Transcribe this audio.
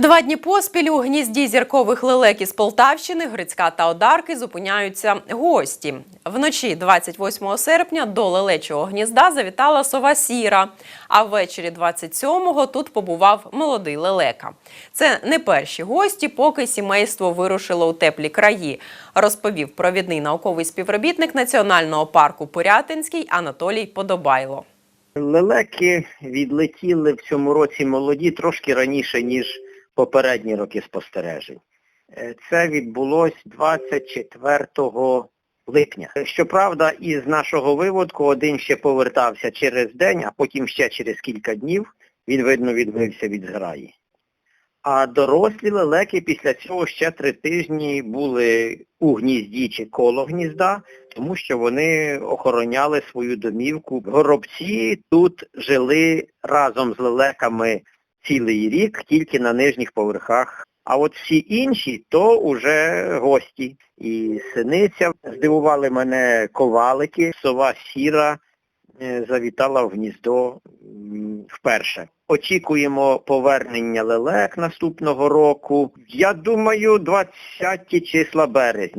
Два дні поспіль у гнізді зіркових лелек із Полтавщини, Грицька та Одарки зупиняються гості. Вночі 28 серпня до лелечого гнізда завітала сова Сіра, а ввечері 27-го тут побував молодий лелека. Це не перші гості, поки сімейство вирушило у теплі краї, розповів провідний науковий співробітник Національного парку Порятинський Анатолій Подобайло. Лелеки відлетіли в цьому році молоді трошки раніше, ніж попередні роки спостережень. Е, Це відбулось 24 липня. Щоправда, із нашого виводку один ще повертався через день, а потім ще через кілька днів він, видно, відбився від зграї. А дорослі лелеки після цього ще три тижні були у гнізді чи коло гнізда, тому що вони охороняли свою домівку. Горобці тут жили разом з лелеками цілий рік, тільки на нижніх поверхах. А от всі інші, то уже гості. І синиця здивували мене ковалики, сова сіра е, завітала в гніздо вперше. Очікуємо повернення лелек наступного року. Я думаю, 20 числа березня.